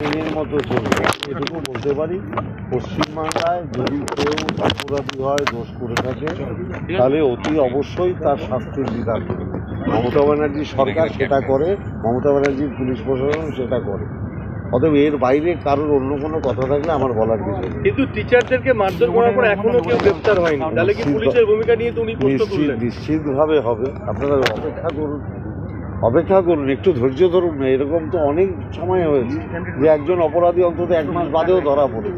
ট্রেনের মতো চলবে এটুকু বলতে পারি পশ্চিমবাংলায় যদি কেউ অপরাধী হয় দোষ করে থাকে তাহলে অতি অবশ্যই তার শাস্তির বিধান মমতা ব্যানার্জির সরকার সেটা করে মমতা ব্যানার্জির পুলিশ প্রশাসন সেটা করে। অতএব এর বাইরে কারোর অন্য কোনো কথা থাকলে আমার বলার কিছু কিন্তু টিচারদেরকে মারধর করার পর এখনও কেউ গ্রেপ্তার হয়নি। তাহলে কি পুলিশের ভূমিকা নিয়ে তো উনি প্রশ্ন নিশ্চিত তুললেন? নিশ্চিতভাবে হবে। আপনারা অপেক্ষা করুন। অপেক্ষা করুন একটু ধৈর্য ধরুন না এরকম তো অনেক সময় হয়েছে যে একজন অপরাধী অন্তত এক মাস বাদেও ধরা পড়ে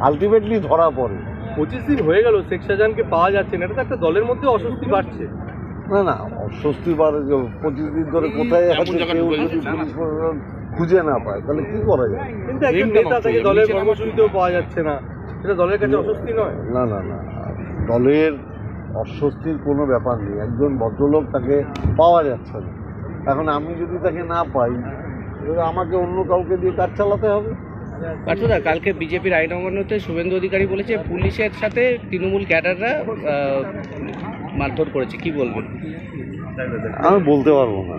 আলটিমেটলি ধরা পড়ে। পঁচিশ দিন হয়ে গেল শেখ শাহজাহানকে পাওয়া যাচ্ছে না এটা তো একটা দলের মধ্যে অস্বস্তি বাড়ছে। না না অস্বস্তি বাড়ে যে পঁচিশ দিন ধরে কোথায় আছে কেউ যদি পুলিশ প্রশাসন খুঁজে না পায় তাহলে কি করা যায়? কিন্তু একজন নেতা তাকে দলের কর্মসূচিতেও পাওয়া যাচ্ছে না। এটা দলের কাছে অস্বস্তি নয়। না না না দলের অস্বস্তির কোনো ব্যাপার নেই একজন ভদ্রলোক তাকে পাওয়া যাচ্ছে না। এখন আমি যদি তাকে না পাই তাহলে আমাকে অন্য কাউকে দিয়ে কাজ চালাতে হবে। পার্থদা কালকে বিজেপির আইন অমান্যতে শুভেন্দু অধিকারী বলেছে পুলিশের সাথে তৃণমূল ক্যাডাররা মারধর করেছে। কি বলবেন? আমি বলতে পারব না।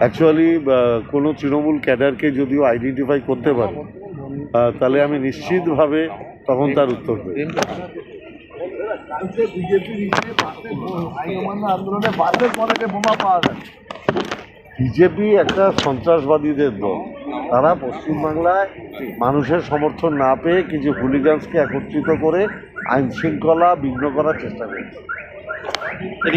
অ্যাকচুয়ালি কোনো তৃণমূল ক্যাডারকে যদিও আইডেন্টিফাই করতে পারি তাহলে আমি নিশ্চিতভাবে তখন তার উত্তর দেব। বিজেপি একটা সন্ত্রাসবাদীদের দল। তারা পশ্চিমবাংলায় মানুষের সমর্থন না পেয়ে কিছু হুলিগান্সকে একত্রিত করে আইনশৃঙ্খলা বিঘ্ন করার চেষ্টা করছে।